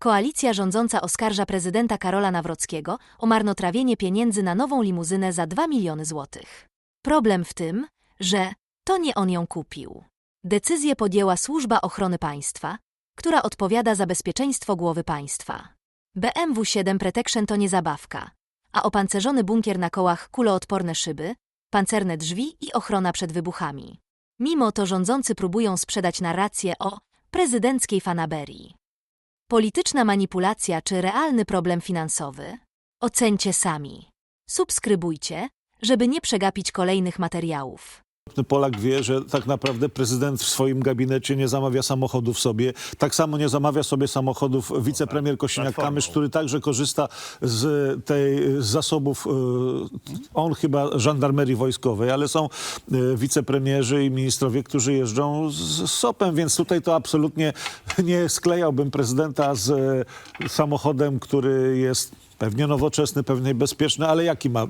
Koalicja rządząca oskarża prezydenta Karola Nawrockiego o marnotrawienie pieniędzy na nową limuzynę za 2 miliony złotych. Problem w tym, że to nie on ją kupił. Decyzję podjęła Służba Ochrony Państwa, która odpowiada za bezpieczeństwo głowy państwa. BMW 7 Protection to nie zabawka, a opancerzony bunkier na kołach, kuloodporne szyby, pancerne drzwi i ochrona przed wybuchami. Mimo to rządzący próbują sprzedać narrację o prezydenckiej fanaberii. Polityczna manipulacja czy realny problem finansowy? Ocencie sami. Subskrybujcie, żeby nie przegapić kolejnych materiałów. Polak wie, że tak naprawdę prezydent w swoim gabinecie nie zamawia samochodów sobie. Tak samo nie zamawia sobie samochodów wicepremier Kosiniak-Kamysz, który także korzysta z tej z zasobów, e, on chyba żandarmerii wojskowej, ale są e, wicepremierzy i ministrowie, którzy jeżdżą z, z SOP-em, więc tutaj to absolutnie nie sklejałbym prezydenta z e, samochodem, który jest pewnie nowoczesny, pewnie bezpieczny, ale jaki ma